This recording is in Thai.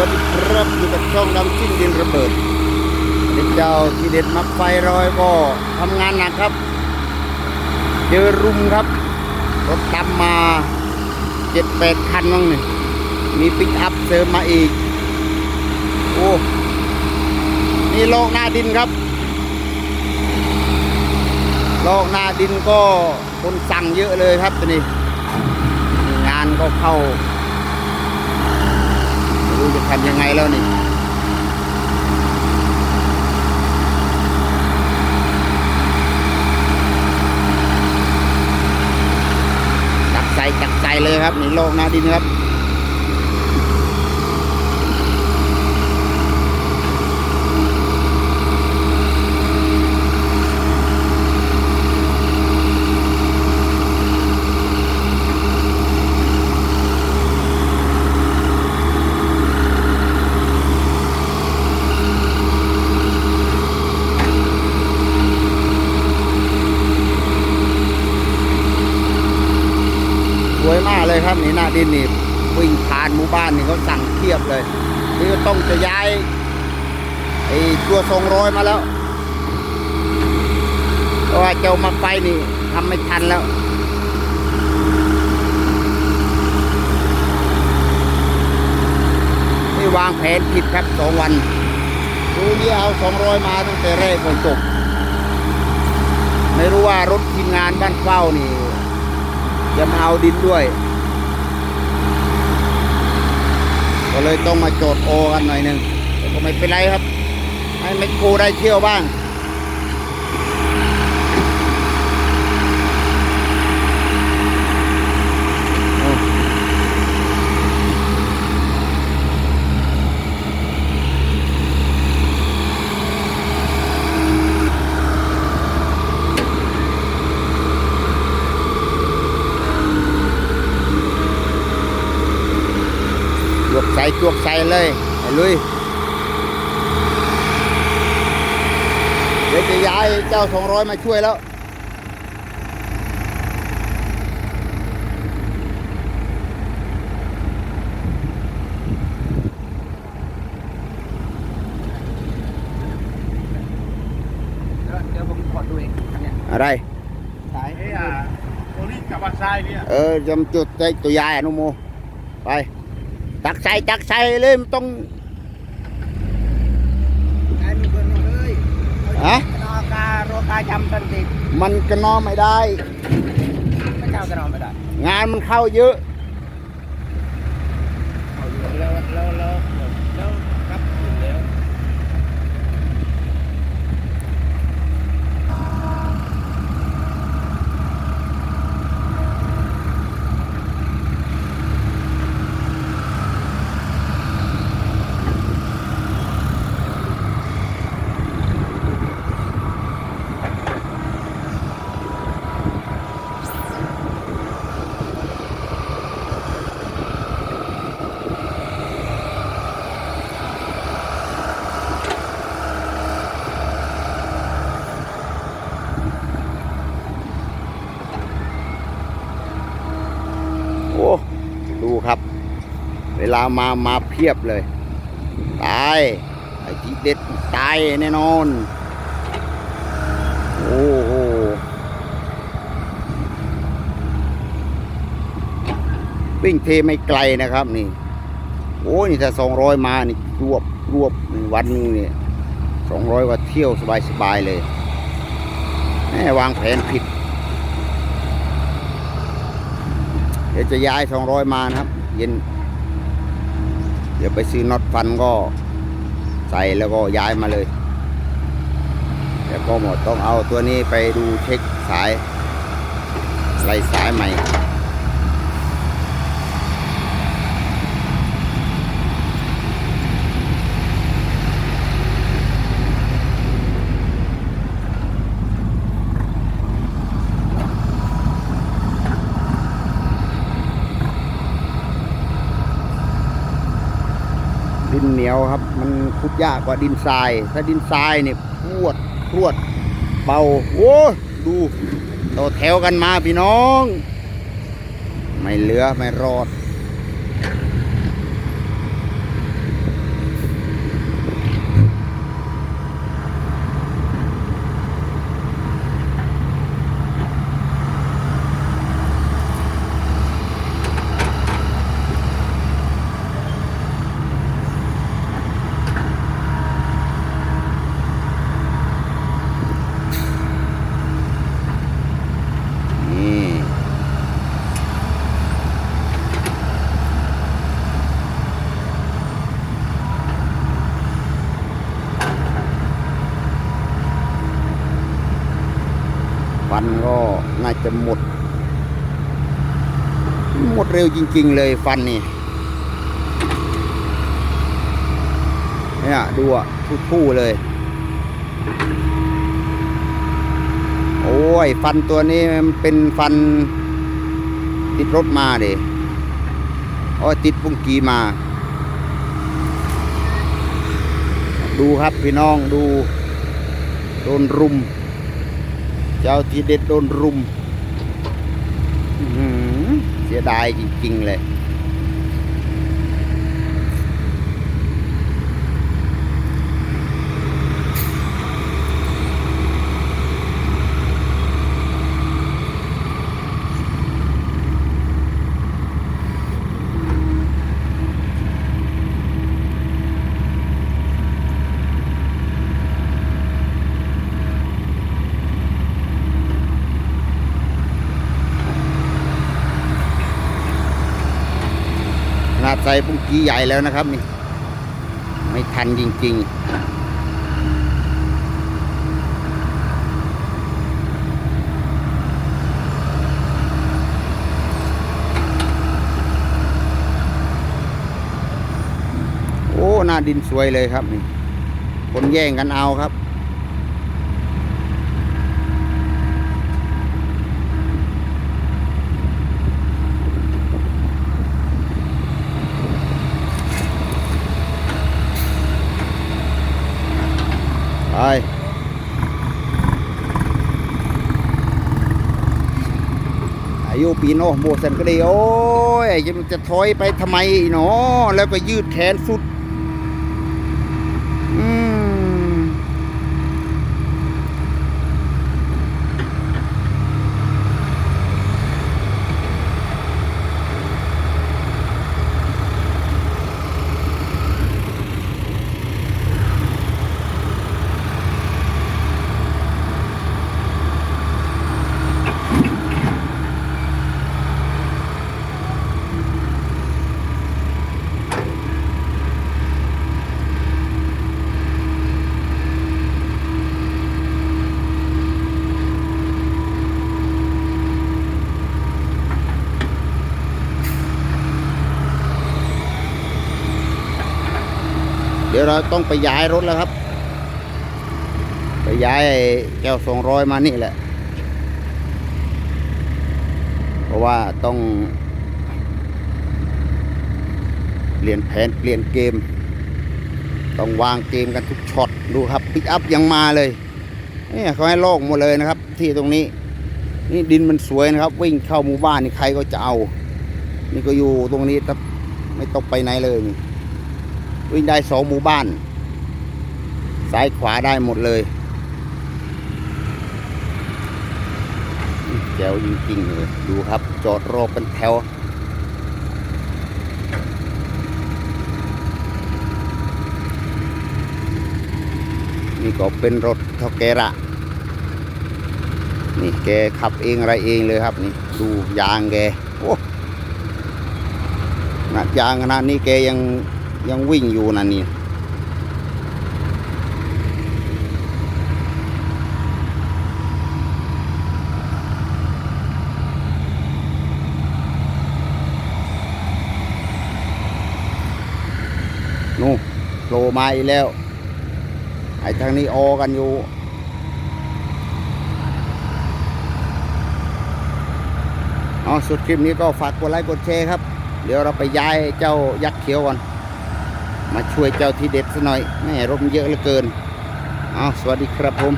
วัสดีครับอยู่กับช่องดำจิ้นดินระเบิดเด็กเจ้าทีเด็ดมักไฟรอยก็ทำงานหนักครับเจอรุมครับรถดำมมาเจ็ดแปดคันมั้งนี่มีปิกอัพเสริมมาอีก โอ้นี่โลกหน้าดินครับโลกหน้าดินก็คนสั่งเยอะเลยครับตอนนี้งานก็เข้า รู้จะทำยังไงแล้วนี่จับใจจับใจเลยครับนี่โลกหน้าดินครับ สวยมากเลยครับนี่หน้าดินนี่วิ่ งผ่านหมู่บ้านนี่เขาสั่งเทียบเลยนี่ต้องจะย้ายไอ้ตัวทรงร้อยมาแล้วเพราะว่าเจ้ามาไฟนี่ทำไม่ทันแล้วนี่วางแผนผิดครับสองวันดูนี่เอาสองร้อยมาตั้งแต่แรกก่อนจบไม่รู้ว่ารถทีมงานบ้านเฝ้านี่จะมาเอาดินด้วย ก็เลยต้องมาโจดโอกันหน่อยหนึ่งก็ไม่เป็นไรครับ ให้แมคโครได้เที่ยวบ้าง ส่จวกใส่เลยไปลุยเดี๋ยวจะย้ายเจ้าสองร้อยมาช่วยแล้วเดี๋ยวผมขอดูเองอันเนี้ยอะไรสายเอ้ยอะโอลิกับว่าทรายเนี่ย เออจำจุดใส่ตัวยายอนุโมไป ตักใส่ตักใส่เลยมันต้องไอ้ลูกเกินหมดเลยฮะนอการโรคาจำตันติมันกระนอไม่ได้ ไม่เจ้ากระนอนไม่ได้ งานมันเข้าเยอะ แล้วแล้วแล้วแล้วครับแล้ว โอ้ดูครับ เวลามามาเพียบเลย ตายไอ้ที่เด็ดตายแน่นอน โอ้โหวิ่งเทไม่ไกลนะครับนี่ โอ้นี่ถ้าสองร้อยมานี่รวบรวบวันนึงเนี่ยสองร้อยว่าเที่ยวสบายสบายเลยแหม่วางแผนผิด เดี๋ยวจะย้ายสองร้อยมานะครับ เย็น เดี๋ยวไปซื้อน็อตฟันก็ใส่แล้วก็ย้ายมาเลยแล้วก็หมดต้องเอาตัวนี้ไปดูเช็คสายไล่สายใหม่ นเหนียวครับ มันขุดยากกว่าดินทราย ถ้าดินทรายเนี่ยพวดพวดเบาโอ้ดูต่อแถวกันมาพี่น้อง ไม่เหลือไม่รอดันก็น่าจะหมด หมดเร็วจริง ๆ เลยฟันนี่เนี่ยดูอะทู่เลย โอ้ย ฟันตัวนี้มันเป็นฟัน ติดรถมาเด้โอ้ยติดปุ้งกีมา ดูครับพี่น้องดู โดนรุม เจ้าทีเด็ดโดนรุมเสียดายจริงๆเลยาดใส่ปุ้งกี้ใหญ่แล้วนะครับนี่ไม่ทันจริง ๆโอ้ หน้าดินสวยเลยครับนี่ คนแย่งกันเอาครับ ไปอายุปีโนโบสันก็ดีโอ้ยจะมันจะถอยไปทำไมเนาะแล้วก็ยืดแขนสุด เราต้องไปย้ายรถแล้วครับ ไปย้ายแก้วสองร้อยมานี่แหละ เพราะว่าต้อง เปลี่ยนแผนเปลี่ยนเกม ต้องวางเกมกันทุกช็อตดูครับปิกอัพยังมาเลยเนี่ยเขาให้โลกหมดเลยนะครับ ที่ตรงนี้ นี่ดินมันสวยนะครับ วิ่งเข้าหมู่บ้านนี่ใครก็จะเอา นี่ก็อยู่ตรงนี้แต่ไม่ต้องไปไหนเลยนี่ วิ่งได้สองหมู่บ้าน ซ้ายขวาได้หมดเลยแจ๋วจริงๆเลยดูครับ จอดรอเป็นแถวนี่ก็เป็นรถเท่าแกระนี่แกขับเองอะไรเองเลยครับนี่ดูยางแกโอ้ขนาดยางขนาดนี้แกยัง ยังวิ่งอยู่นะนี่นู่โผล่มาอีกแล้ว ไอ้ทางนี้ออกันอยู่เอาสุดคลิปนี้ก็ฝากกดไลค์กดแชร์ครับ เดี๋ยวเราไปย้ายเจ้ายักษ์เขียวก่อน มาช่วยเจ้าที่เด็ดซะหน่อยแม่ร่มเยอะเหลือเกินเอาสวัสดีครับผม